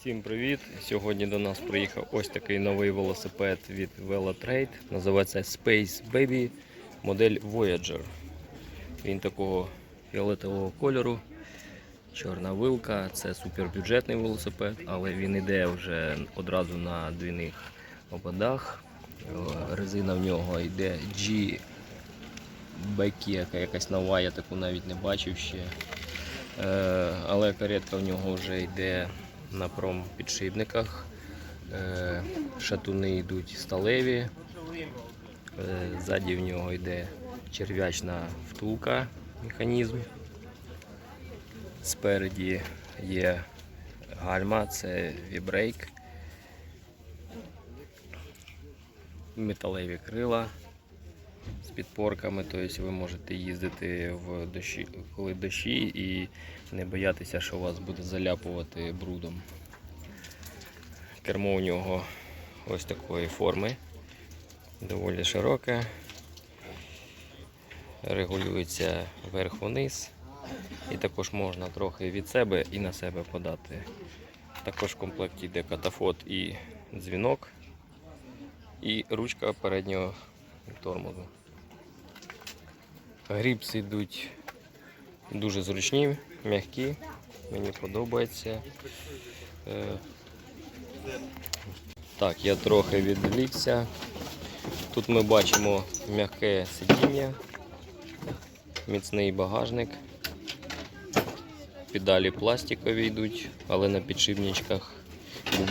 Всім привіт! Сьогодні до нас приїхав ось такий новий велосипед від Velotrade. Називається Space Baby модель Voyager. Він такого фіолетового кольору. Чорна вилка, це супербюджетний велосипед, але він іде вже одразу на двійних ободах. Резина в нього йде G Бекі, яка якась нова, я таку навіть не бачив ще. Е, але каретка в нього вже йде на промпідшипниках. Е, Шатуни йдуть сталеві. Е, Ззаді в нього йде черв'ячна втулка, механізм. Спереді є гальма, це вібрейк. Металеві крила з підпорками, тобто ви можете їздити в дощі, коли дощі і не боятися, що вас буде заляпувати брудом. Кермо у нього ось такої форми, доволі широке, регулюється вверх-вниз, і також можна трохи від себе і на себе подати. Також в комплекті йде катафот і дзвінок, і ручка переднього тормозу. Гріпси йдуть дуже зручні, м'які, мені подобається. Е, Так, я трохи відвлікся. Тут ми бачимо м'яке сидіння, міцний багажник. Педалі пластикові йдуть, але на підшипничках.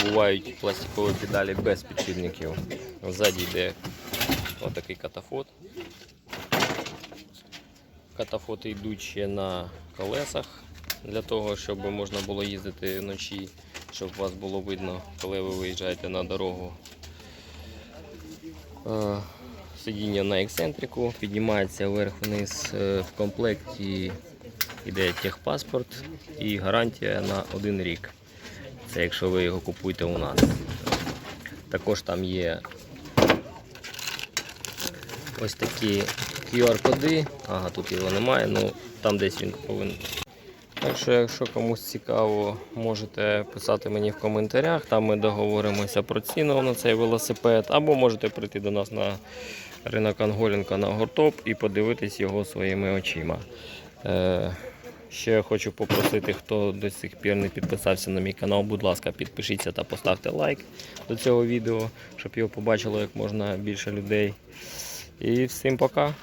Бувають пластикові педалі без підшипників. Ззаді йде отакий катафот. Катафоти йдуть ще на колесах для того, щоб можна було їздити вночі, щоб вас було видно, коли ви виїжджаєте на дорогу. Е, Сидіння на ексцентрику, піднімається вверх-вниз Е, в комплекті йде техпаспорт і гарантія на один рік. Це якщо ви його купуєте у нас. Також там є ось такі QR-коди. Ага, тут його немає, ну там десь він повинен. Так що, якщо комусь цікаво, можете писати мені в коментарях. Там ми договоримося про ціну на цей велосипед, або можете прийти до нас на ринок Анголінка на гуртоп і подивитись його своїми очима. Е, Ще хочу попросити, хто до сих пір не підписався на мій канал, будь ласка, підпишіться та поставте лайк до цього відео, щоб його побачило як можна більше людей. І всім пока!